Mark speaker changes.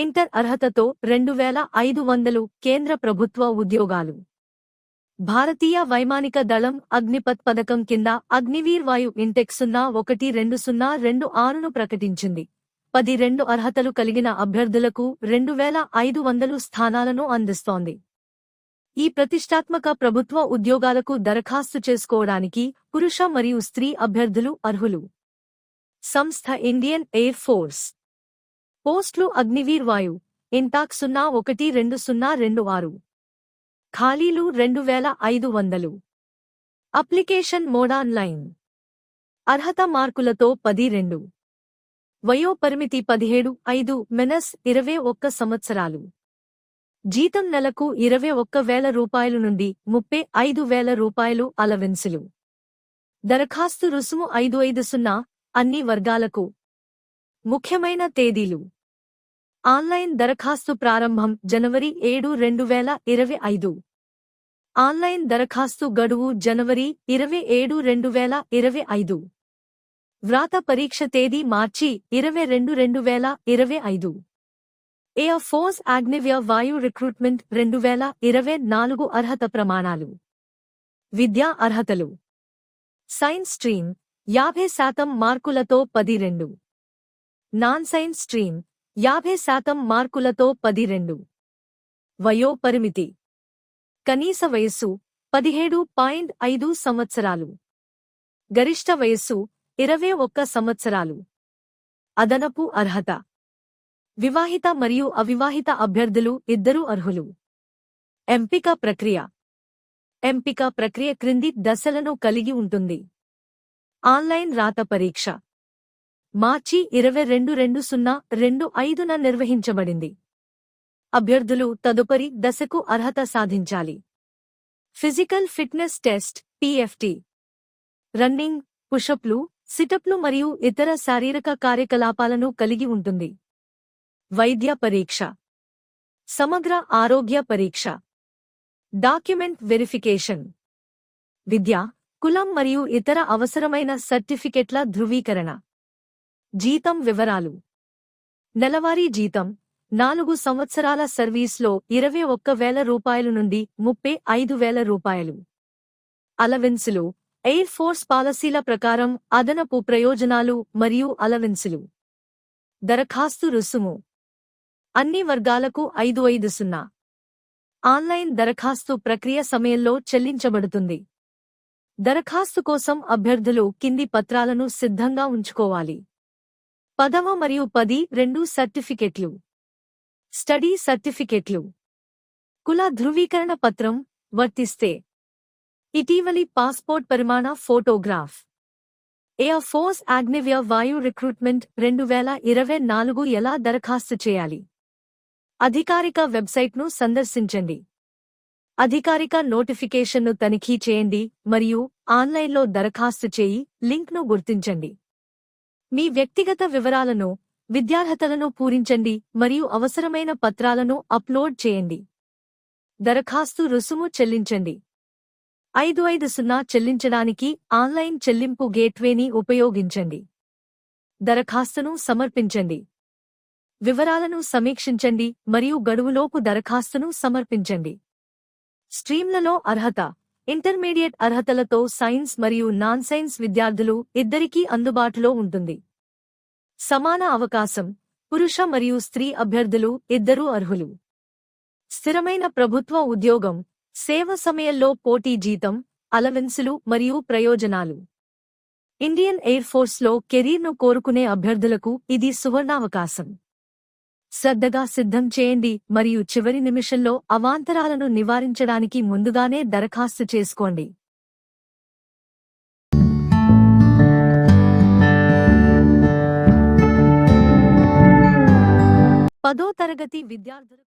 Speaker 1: Inter అర్హతతో రెండు వేల ఐదు వందలు కేంద్ర ప్రభుత్వ ఉద్యోగాలు. భారతీయ వైమానిక దళం అగ్నిపత్ పథకం కింద అగ్నివీర్ వాయు ఇంటెక్ సున్నా ఒకటి రెండు సున్నా రెండు ఆరును ప్రకటించింది. పది రెండు అర్హతలు కలిగిన అభ్యర్థులకు రెండు వేల ఐదు వందలు స్థానాలను అందిస్తోంది. ఈ ప్రతిష్టాత్మక ప్రభుత్వ ఉద్యోగాలకు దరఖాస్తు చేసుకోవడానికి పురుష మరియు స్త్రీ అభ్యర్థులు అర్హులు. సంస్థ ఇండియన్ ఎయిర్ ఫోర్స్. పోస్టులు అగ్నివీర్ వాయు. ఇంటాక్ సున్నా ఒకటి రెండు సున్నా రెండు ఆరు. ఖాళీలు రెండు వేల ఐదు వందలు. అప్లికేషన్ మోడాన్లైన్ అర్హత మార్కులతో పది రెండు వయో పరిమితి పదిహేడు ఐదు మెనస్ ఇరవై ఒక్క సంవత్సరాలు. జీతం నెలకు ఇరవై ఒక్క వేల రూపాయలు నుండి ముప్పై ఐదు వేల రూపాయలు అలవెన్సులు. దరఖాస్తు రుసుము ఐదు ఐదు సున్నా అన్ని వర్గాలకు ముఖ్యమైన తేదీలు. ఆన్లైన్ దరఖాస్తు ప్రారంభం జనవరి ఏడు రెండు వేల ఇరవై ఐదు. ఆన్లైన్ దరఖాస్తు గడువు జనవరి ఇరవై ఏడు రెండు వేల ఇరవై ఐదు. వ్రాత పరీక్ష తేదీ మార్చి ఇరవై రెండు రెండు వేల ఇరవై ఐదు. ఎయిర్ ఫోర్స్ ఆగ్నివ్య వాయు రిక్రూట్మెంట్ రెండు వేల ఇరవై నాలుగు అర్హత ప్రమాణాలు. విద్యా అర్హతలు. సైన్స్ స్ట్రీమ్ యాభై శాతం మార్కులతో పది రెండు నాన్ సైన్స్ స్ట్రీమ్ యాభై శాతం మార్కులతో పది రెండు వయో పరిమితి కనీస వయస్సు పదిహేడు పాయింట్ ఐదు సంవత్సరాలు. గరిష్ట వయస్సు ఇరవై ఒక్క సంవత్సరాలు. అదనపు అర్హత. వివాహిత మరియు అవివాహిత అభ్యర్థులు ఇద్దరు అర్హులు. ఎంపిక ప్రక్రియ. ఎంపిక ప్రక్రియ క్రింది దశలను కలిగి ఉంటుంది. ఆన్లైన్ రాత పరీక్ష. మార్చి ఇరవై రెండు రెండు సున్నా రెండు ఐదున నిర్వహించబడింది. అభ్యర్థులు తదుపరి దశకు అర్హత సాధించాలి. Physical fitness test PFT. Running పుషప్లు సిటప్లు మరియు ఇతర శారీరక కార్యకలాపాలను కలిగి ఉంటుంది. వైద్య పరీక్ష. సమగ్ర ఆరోగ్య పరీక్ష. Document verification. విద్య కులం మరియు ఇతర అవసరమైన సర్టిఫికెట్ల ధృవీకరణ. జీతం వివరాలు. నెలవారీ జీతం నాలుగు సంవత్సరాల సర్వీస్లో ఇరవై ఒక్క వేల రూపాయలు నుండి ముప్పై ఐదు వేల రూపాయలు. అలవెన్సులు ఎయిర్ ఫోర్స్ పాలసీల ప్రకారం అదనపు ప్రయోజనాలు మరియు అలవెన్సులు. దరఖాస్తు రుసుము. అన్ని వర్గాలకు ఐదు ఐదు సున్నా. ఆన్లైన్ దరఖాస్తు ప్రక్రియ సమయంలో చెల్లించబడుతుంది. దరఖాస్తు కోసం అభ్యర్థులు కింది పత్రాలను సిద్ధంగా ఉంచుకోవాలి. పదవ మరియు పది రెండు సర్టిఫికెట్లు. స్టడీ సర్టిఫికెట్లు. కుల ధృవీకరణ పత్రం వర్తిస్తే. ఇటీవలి పాస్పోర్ట్ పరిమాణ ఫోటోగ్రాఫ్. ఎయిర్ ఫోర్స్ ఆగ్నివ్య వాయు రిక్రూట్మెంట్ రెండు వేల ఇరవై నాలుగు ఎలా దరఖాస్తు చేయాలి? అధికారిక వెబ్సైట్ను సందర్శించండి. అధికారిక నోటిఫికేషన్ను తనిఖీ చేయండి మరియు ఆన్లైన్లో దరఖాస్తు చేయి లింక్ను గుర్తించండి. మీ వ్యక్తిగత వివరాలను విద్యార్హతలను పూరించండి మరియు అవసరమైన పత్రాలను అప్లోడ్ చేయండి. దరఖాస్తు రుసుము చెల్లించండి. ఐదు ఐదు సున్నా చెల్లించడానికి ఆన్లైన్ చెల్లింపు గేట్వేని ఉపయోగించండి. దరఖాస్తును సమర్పించండి. వివరాలను సమీక్షించండి మరియు గడువులోపు దరఖాస్తును సమర్పించండి. స్ట్రీమ్లలో అర్హత ఇంటర్మీడియట్ అర్హతలతో సైన్స్ మరియు నాన్ సైన్స్ విద్యార్థులు ఇద్దరికీ అందుబాటులో ఉంటుంది. సమాన అవకాశం పురుష మరియు స్త్రీ అభ్యర్థులు ఇద్దరూ అర్హులు. స్థిరమైన ప్రభుత్వ ఉద్యోగం సేవ సమయంలో పోటీ జీతం అలవెన్సులు మరియు ప్రయోజనాలు. ఇండియన్ ఎయిర్ ఫోర్స్లో కెరీర్ను కోరుకునే అభ్యర్థులకు ఇది సువర్ణావకాశం. శ్రద్ధగా సిద్ధం చేయండి మరియు చివరి నిమిషంలో అవాంతరాలను నివారించడానికి ముందుగానే దరఖాస్తు చేసుకోండి. పదో తరగతి విద్యార్థులు